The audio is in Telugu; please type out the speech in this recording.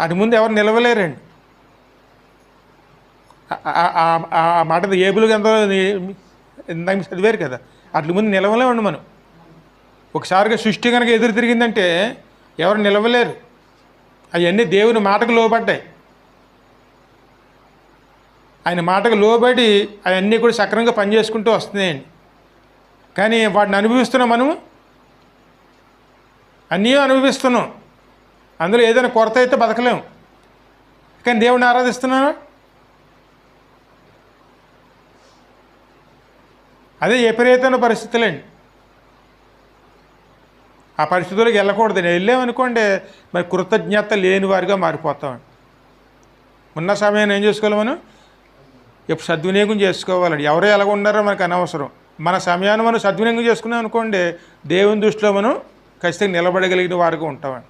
అటు ముందు ఎవరు నిలవలేరండి. ఆ- మాట ఏబులు ఎంతో ఇందాక చదివారు కదా అట్ల ముందు నిలవలేమండి మనం. ఒకసారిగా సృష్టి కనుక ఎదురు తిరిగిందంటే ఎవరు నిలవలేరు. అవన్నీ దేవుని మాటకు లోబడ్డాయి. ఆయన మాటకు లోబడి అవన్నీ కూడా సక్రమంగా పనిచేసుకుంటూ వస్తున్నాయండి. కానీ వాటిని అనుభవిస్తున్నాం మనము? అన్నీ అనుభవిస్తున్నాం. అందులో ఏదైనా కొరత అయితే బతకలేము. కానీ దేవుడిని ఆరాధిస్తున్నాను అదే విపరీతమైన పరిస్థితులండి. ఆ పరిస్థితులకు వెళ్ళకూడదు. వెళ్ళామనుకోండి మరి కృతజ్ఞత లేని వారిగా మారిపోతామండి ఉన్న సమయాన్ని ఏం చేసుకోవాలి మనం? ఇప్పుడు సద్వినియోగం చేసుకోవాలండి. ఎవరు ఎలా ఉన్నారో మనకు అనవసరం. మన సమయాన్ని మనం సద్వినియోగం చేసుకున్నాం అనుకోండి దేవుని దృష్టిలో మనం ఖచ్చితంగా నిలబడగలిగిన వారుగా ఉంటామండి.